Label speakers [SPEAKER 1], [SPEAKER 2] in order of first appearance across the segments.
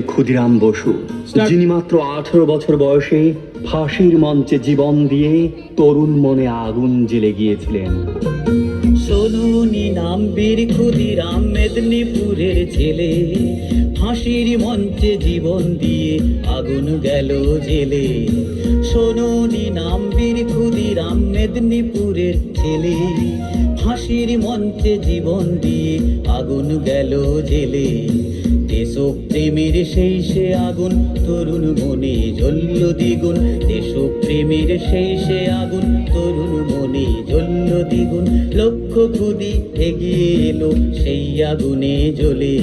[SPEAKER 1] ক্ষুদিরাম বসু। যিনি মাত্র আঠারো বছর বয়সে ফাঁসির মঞ্চে জীবন দিয়ে তরুণ মনে আগুন জ্বেলে গিয়েছিলেন।
[SPEAKER 2] সোনুনি নাম বীর ক্ষুদিরাম মেদিনীপুরের ছেলে। ফাঁসির মঞ্চে জীবন দিয়ে আগুন গেল জেলে। সোনুনি নাম বীর ক্ষুদিরাম মেদিনীপুরের ছেলে। ফাঁসির মঞ্চে জীবন দিয়ে আগুন গেল জেলে। দেশপ্রেমের সেই সে আগুন, তরুণ মনে জ্বলল দ্বিগুণ। দেশপ্রেমের সেই সে আগুন, তরুণ মনে জ্বলল দ্বিগুণ। লক্ষ খুদি এগিয়ে এলো সেই আগুনে জ্বলে।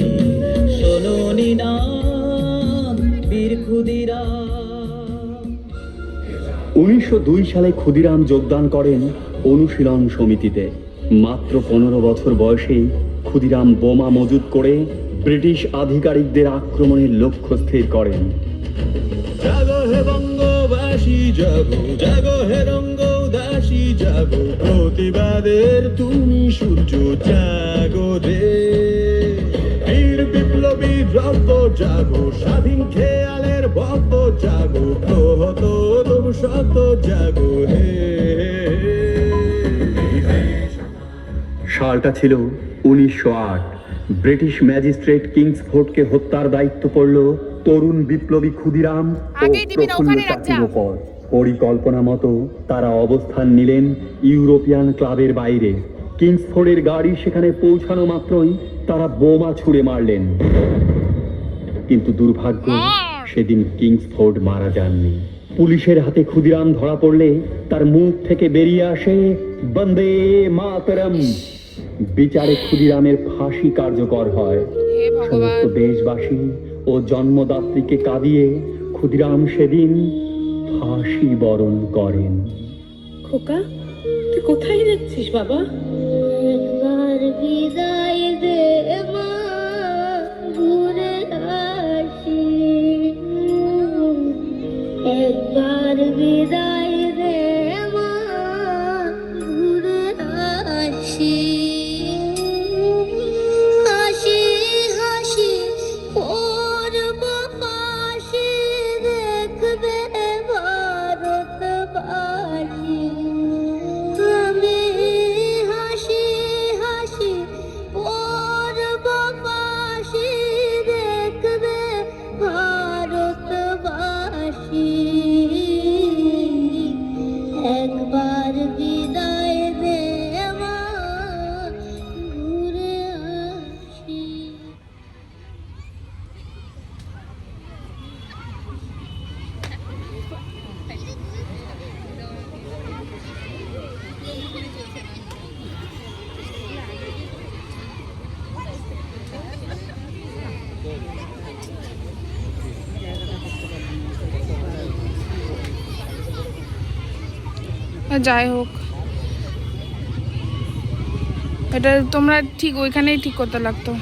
[SPEAKER 2] শোনি নাম বীর ক্ষুদিরা।
[SPEAKER 1] উনিশশো দুই সালে ক্ষুদিরাম যোগদান করেন অনুশীলন সমিতিতে। মাত্র পনেরো বছর বয়সেই ক্ষুদিরাম বোমা মজুত করে ব্রিটিশ আধিকারিকদের আক্রমণের লক্ষ্য স্থির করেন।
[SPEAKER 3] জাগো হে বঙ্গবাসী জাগো জাগো হে রঙ্গদাসী জাগো প্রতিবাদের তুমি সূর্য জাগো রে। বীর বিপ্লবী রক্ত জাগো স্বাধীন খেয়ালের ভক্ত জাগো প্রহত তবু সত জাগো হে
[SPEAKER 1] সালটা ছিল উনিশশো আট। ব্রিটিশ ম্যাজিস্ট্রেট কিংসফোর্ডকে হত্যার দায়িত্ব পড়ল তরুণ বিপ্লবী ক্ষুদিরাম ও প্রফুল্ল চাকির ওপর পরিকল্পনা মতো তারা অবস্থান নিলেন ইউরোপিয়ান ক্লাবের বাইরে। কিংসফোর্ডের গাড়ি সেখানে পৌঁছানো মাত্রই তারা বোমা ছুড়ে মারলেন। কিন্তু দুর্ভাগ্য সেদিন কিংসফোর্ড মারা যাননি। পুলিশের হাতে ক্ষুদিরাম ধরা পড়লে তার মুখ থেকে বেরিয়ে আসে বন্দে মাতরম। বিচারে ক্ষুদিরামের ফাঁসি কার্যকর হয়। সমস্ত দেশবাসী ও জন্মদাত্রীকে কাঁদিয়ে ক্ষুদিরাম সেদিন ফাঁসি বরণ করেন।
[SPEAKER 4] খোকা তুই কোথায় যাচ্ছিস বাবা?
[SPEAKER 5] একবার বিদায় দে মা ঘুরে আসি। একবার একবার বিদায়
[SPEAKER 6] যাই হোক। এটা তোমরা ঠিক ওইখানেই ঠিক করতে লাগতো।